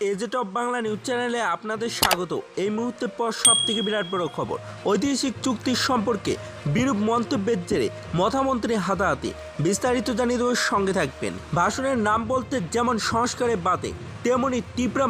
এজেট of Bangla news চ্যানেলে আপনাদের স্বাগত। এই মুহূর্তের পর সব থেকে বিরাট বড় খবর। ঐতিহাসিক চুক্তির সম্পর্কে বিরূপ মন্তব্যের জেরে মথামন্ত্রী হাতাহাতি বিস্তারিত জানিয়ে দেওয়ার সঙ্গে থাকবেন। ভাষণের নাম বলতে যেমন সংস্কারের বাদে তেমনি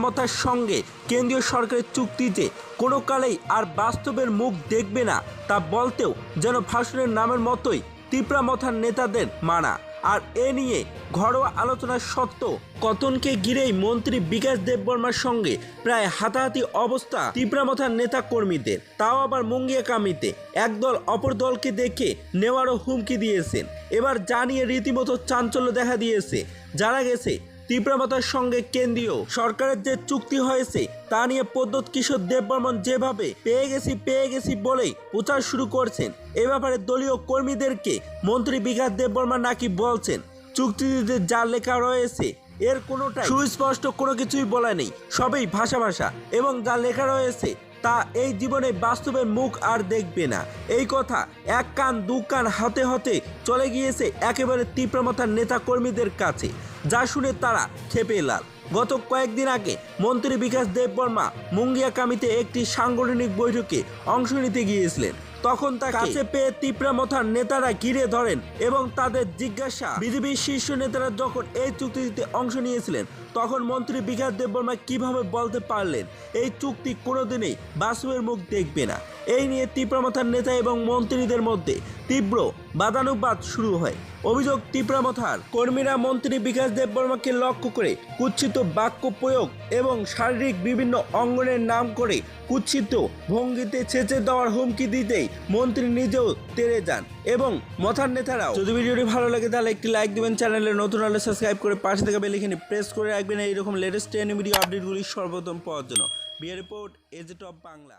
মথার সঙ্গে কেন্দ্রীয় সরকারের চুক্তি যে কোনো কালেই আর বাস্তবের মুখ দেখবে না, তা বলতেও যেন ভাষণের নামের মতোই তীব্রা মথার নেতাদের মানা। আর এ নিয়ে ঘরোয়া আলোচনা সত্ত্বেও কতনকে ঘিরেই মন্ত্রী বিকাশ দেববর্মার সঙ্গে প্রায় হাতাহাতি অবস্থা তীব্রামথার নেতা কর্মীদের তাও আবার মুঙ্গিয়া কামিতে। একদল অপর দলকে দেখে নেওয়ারও হুমকি দিয়েছেন। এবার জানিয়ে রীতিমতো চাঞ্চল্য দেখা দিয়েছে। জানা গেছে তীব্রমতার সঙ্গে কেন্দ্রীয় সরকারের যে চুক্তি হয়েছে, তা নিয়ে পদ্মত কিশোর দেববর্মন যেভাবে পেয়ে গেছি পেয়ে গেছি বলেই প্রচার শুরু করছেন। এ ব্যাপারে দলীয় কর্মীদেরকে মন্ত্রী বিকাশ দেববর্মা নাকি বলছেন চুক্তিতে যা লেখা রয়েছে, এর কোনোটা সুস্পষ্ট কোনো কিছুই বলা নেই, সবই ভাষা ভাষা, এবং যা লেখা রয়েছে, তা এই জীবনে বাস্তবের মুখ আর দেখবে না। এই কথা এক কান, দু কান, হাতে হাতে চলে গিয়েছে একেবারে তীব্রমতার নেতা কর্মীদের কাছে। যা শুনে তারা খেপে লাল গত কয়েকদিন আগে মন্ত্রী বিকাশ দেববর্মা মুঙ্গিয়াকামিতে একটি সাংগঠনিক বৈঠকে অংশ নিতে গিয়েছিলেন। তখন তার কাছে পেয়ে তীব্রামথার নেতারা ঘিরে ধরেন এবং তাদের জিজ্ঞাসা। বিজেপির শীর্ষ নেতারা যখন এই চুক্তিতে অংশ নিয়েছিলেন তখন মন্ত্রী বিকাশ দেববর্মা কীভাবে বলতে পারলেন? এই চুক্তি কোনোদিনই বাস্তবের মুখ দেখবে না। এই নিয়ে তীব্রামথার নেতা এবং মন্ত্রীদের মধ্যে তীব্র বাদানুবাদ শুরু হয়। অভিযোগ তীব্রামথার কর্মীরা মন্ত্রী বিকাশ দেববর্মাকে লক্ষ্য করে কুৎসিত বাক্য প্রয়োগ এবং শারীরিক বিভিন্ন অঙ্গনের নাম করে কুৎসিত ভঙ্গিতে ছেঁচে দেওয়ার হুমকি দিতেই মন্ত্রী নিজেও তেরে যান এবং মথার নেতারাও। যদি ভিডিওটি ভালো লাগে, তাহলে একটি লাইক দিবেন, চ্যানেলে নতুন হলে সাবস্ক্রাইব করে পাশে থাকা বেলিখানে প্রেস করে রাখবেন। এইরকম লেটেস্ট ট্রেন ভিডিও আপডেটগুলি সর্বপ্রথম পাওয়ার জন্য। বিয়ে রিপোর্ট এজেট অফ বাংলা